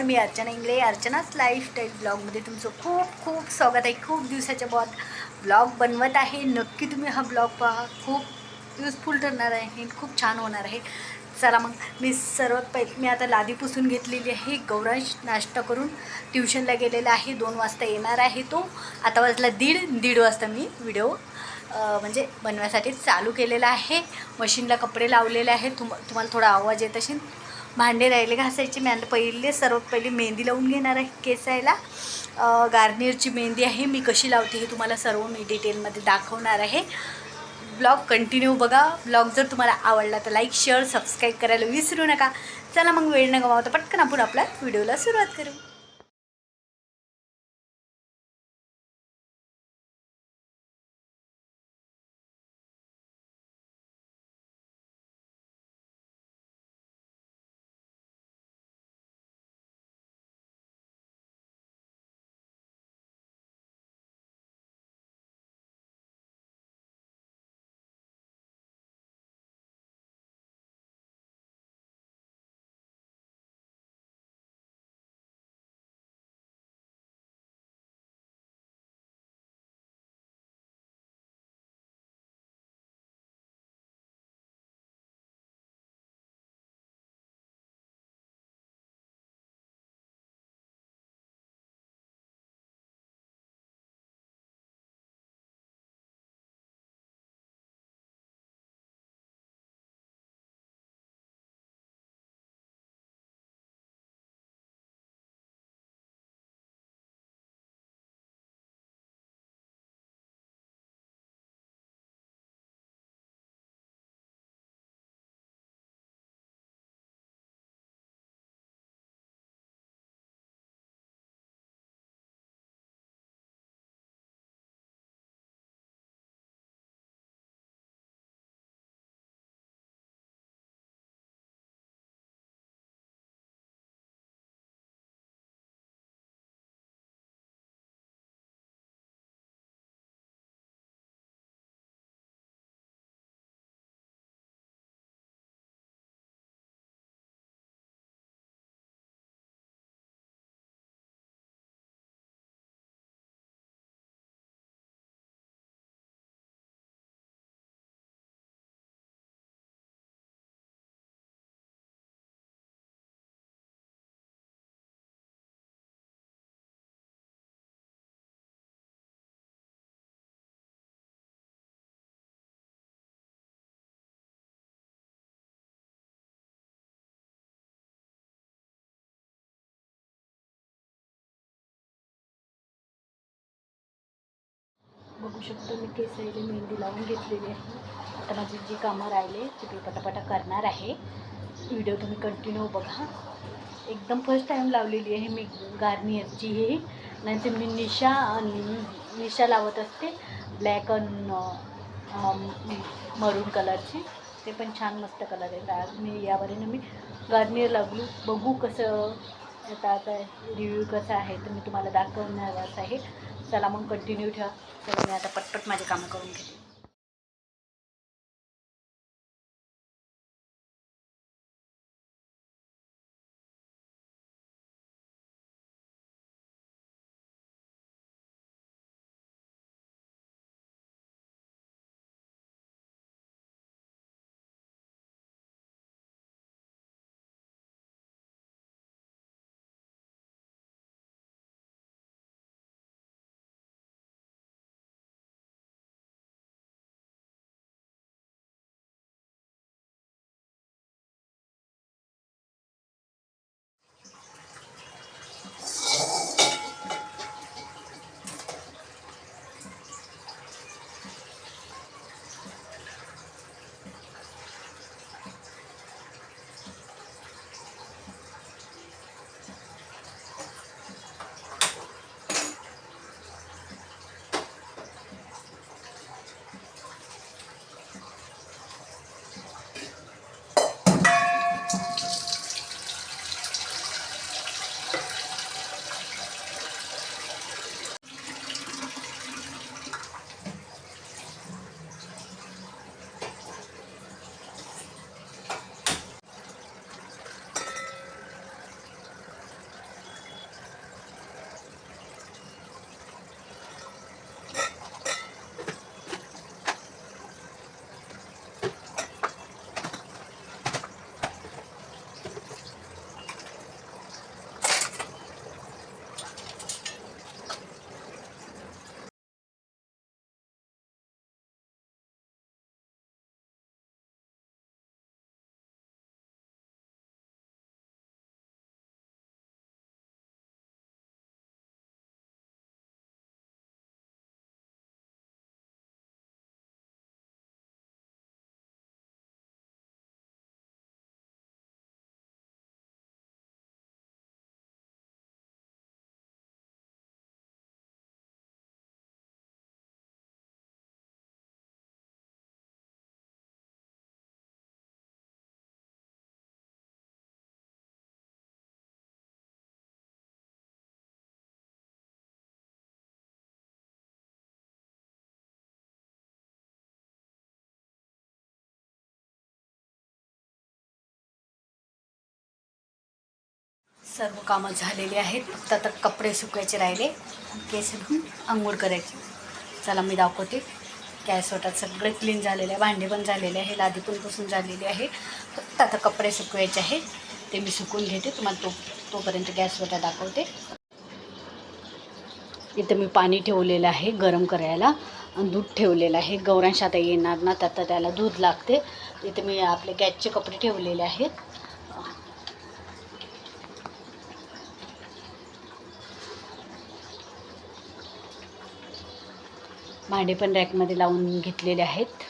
नमस्कार मी अर्चना इंगळे. अर्चनाच लाईफस्टाईल ब्लॉगमध्ये तुमचं खूप खूप स्वागत आहे. खूप दिवसाच्या बाद ब्लॉग बनवत आहे. नक्की तुम्ही हा ब्लॉग पहा. खूप युजफुल ठरणार आहे खूप छान होणार आहे. चला मग मी सर्वात पहिले मी आता लादी पुसून घेतलेली आहे. गौरांश नाश्ता करून ट्युशनला गेलेला आहे. दोन वाजता येणार आहे तो. आता वाजला दीड दीड वाजता मी व्हिडिओ म्हणजे बनवायसाठी चालू केलेला आहे. मशीनला कपडे लावलेले आहेत. तुम तुम्हाला थोडा आवाज येत असेल. भांडे राहिले घासायचे. मी आता पहिले सर्वात पहिले मेहंदी लावून घेणार आहे केसायला. गार्नियरची मेहंदी आहे. मी कशी लावते हे तुम्हाला सर्व मी डिटेलमध्ये दाखवणार आहे. ब्लॉग कंटिन्यू बघा. ब्लॉग जर तुम्हाला आवडला तर लाईक शेअर सबस्क्राईब करायला विसरू नका. चला मग वेळ न गमावता पटकन आपण आपल्या व्हिडिओला सुरुवात करू. बघू शकतो मी केसाईला मेहंदी लावून घेतलेली आहे. आता माझी जी कामं राहिले ती मी पटापटा करणार आहे. व्हिडिओ तुम्ही कंटिन्यू बघा. एकदम फर्स्ट टाईम लावलेली आहे मी गार्नियरची ही. नाहीतर मी निशा निशा लावत असते. ब्लॅक अन मरून कलरची ते पण छान मस्त कलर आहे. आज मी यावरीनं मी गार्नियर लावली. बघू कसं आता आता रिव्ह्यू कसा आहे तर मी तुम्हाला दाखवणारच आहे. चला मग कंटिन्यू ठेवा. चला मी आता पटपट माझे कामं करून घेते. सर्व कामं झालेली आहेत. फक्त आता कपडे सुकवायचे राहिले. केस धुवून आंघोळ करायची. चला मी दाखवते. गॅस वाटत सगळे क्लीन झालेले आहे. भांडे पण झालेले आहे. लादी पण पुसून झालेली आहे. फक्त आता कपडे सुकवायचे आहे ते मी सुकून घेते. तुम्हाला तो तोपर्यंत गॅस वाटा दाखवते. इथं मी पाणी ठेवलेलं आहे गरम करायला. आणि दूध ठेवलेलं आहे. गौरांश आता येणार ना त्यात त्याला दूध लागते. इथे मी आपले गॅसचे कपडे ठेवलेले आहेत. भांडे पण रॅकमध्ये लावून घेतलेले आहेत.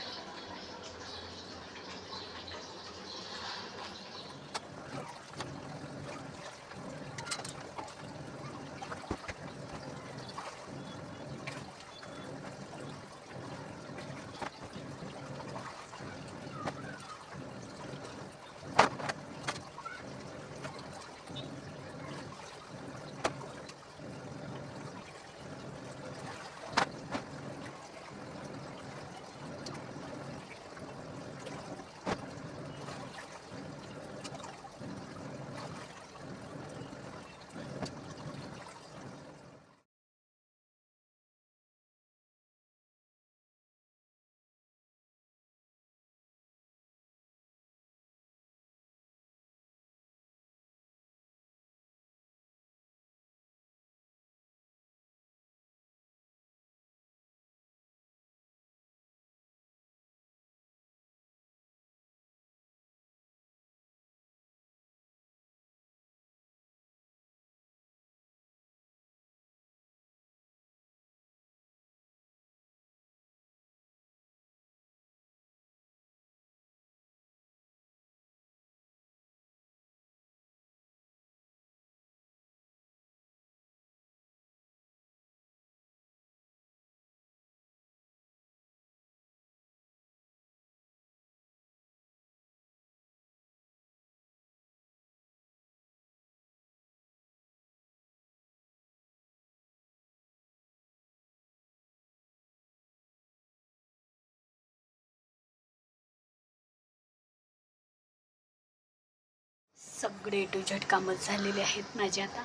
सगळे टू झट कामं झालेले आहेत माझे आता.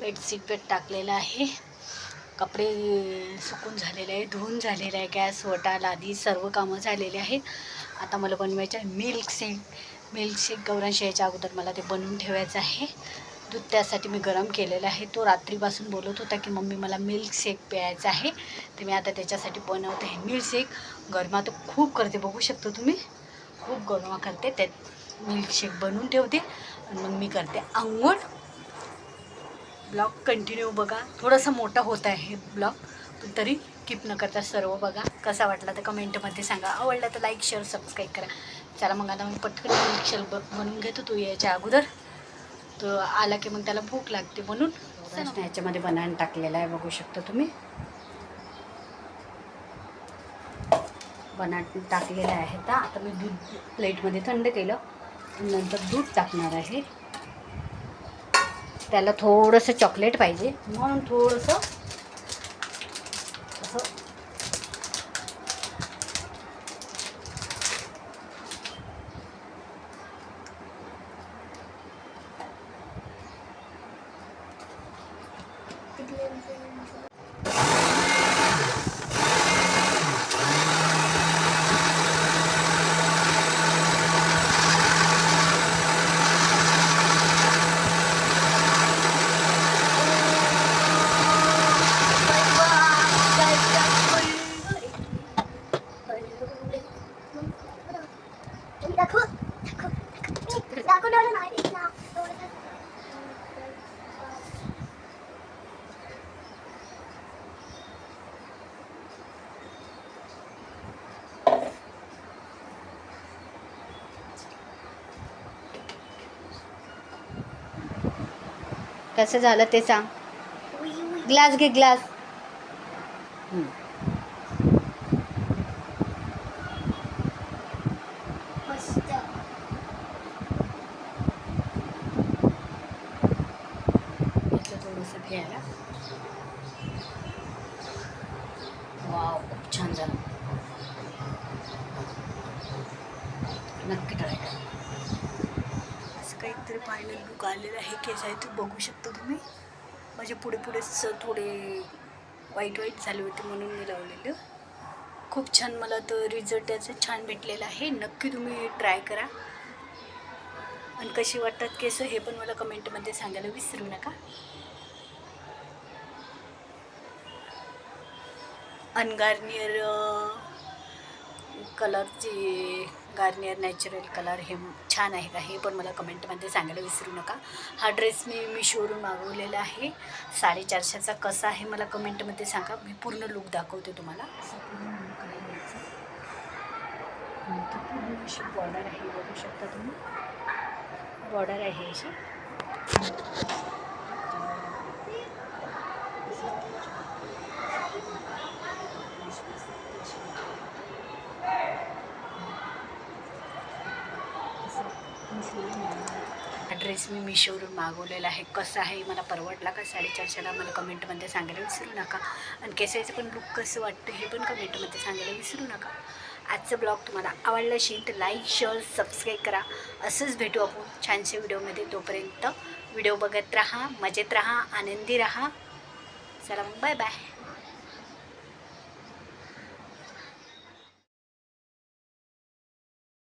बेडशीट पेट टाकलेलं आहे. कपडे सुकून झालेले आहे धुवून झालेलं आहे गॅस वटा लादी सर्व कामं झालेले आहेत. आता मला बनवायचं आहे मिल्क शेक मिल्क गौरांश यायच्या अगोदर मला ते बनवून ठेवायचं आहे. दूध त्यासाठी मी गरम केलेलं आहे. तो रात्रीपासून बोलत होता की मम्मी मला मिल्कशेक प्यायचा आहे. तर मी आता त्याच्यासाठी बनवते. आहे मिल्क शेक गरमा तर खूप करते. बघू शकतो तुम्ही? खूप गरमा करते. त्यात मिल्कशेक बनवून ठेवते. आणि मग मी करते आंघोळ. ब्लॉग कंटिन्यू बघा. थोडासा मोठा होत आहे ब्लॉग पण तरी कीप न करता सर्व बघा. कसा वाटला तर कमेंटमध्ये सांगा. आवडला तर लाईक शेअर सबस्क्राईब करा. चला मग आता मी पटकन मिल्कशेक ब बनवून घेतो तू याच्या अगोदर. तो आला की मग त्याला भूक लागते म्हणून. याच्यामध्ये बनान टाकलेला आहे बघू शकता तुम्ही. बनाट टाकलेलं आहे. तर आता मी दूध प्लेटमध्ये थंड केलं. नंतर दूध टाकणार आहे. त्याला थोडंसं चॉकलेट पाहिजे. म्हणून थोडंसं कसं झालं ते सांग. ग्लास घे ग्लास. मस्त. घेतलं थोडंसं घ्यायला वाव खूप छान झालं. लुक आलेला आहे केस आहे ते बघू शकता तुम्ही. माझ्या पुढे पुढेच थोडे वाईट वाईट झाले होते म्हणून मी लावलेलं. खूप छान मला तर रिझल्ट याचं छान भेटलेला आहे. नक्की तुम्ही ट्राय करा. आणि कशी वाटतात केस हे पण मला कमेंटमध्ये सांगायला विसरू नका. अनगार्नियर कलरची गार्नियर नॅचरल कलर हे छान आहे का? हे पण मला कमेंटमध्ये सांगायला विसरू नका. हा ड्रेस मी मिशोवरून मागवलेला आहे. साडेचारशेचा कसा आहे मला कमेंटमध्ये सांगा. मी पूर्ण लुक दाखवते तुम्हाला. पूर्ण अशी बॉर्डर आहे बघू शकता तुम्ही. बॉर्डर आहे अशी. हा ड्रेस मी मिशोवरून मागवलेला आहे. कसा आहे? मला परवडला का? साडेचारशेला मला कमेंटमध्ये सांगायला विसरू नका. आणि केसायचं पण लुक कसं वाटतं हे पण कमेंटमध्ये सांगायला विसरू नका. आजचं ब्लॉग तुम्हाला आवडला असेल तर लाईक शेअर सबस्क्राईब करा. असंच भेटू आपण छानशा व्हिडिओमध्ये. तोपर्यंत व्हिडिओ बघत राहा मजेत राहा आनंदी राहा. चला मग बाय बाय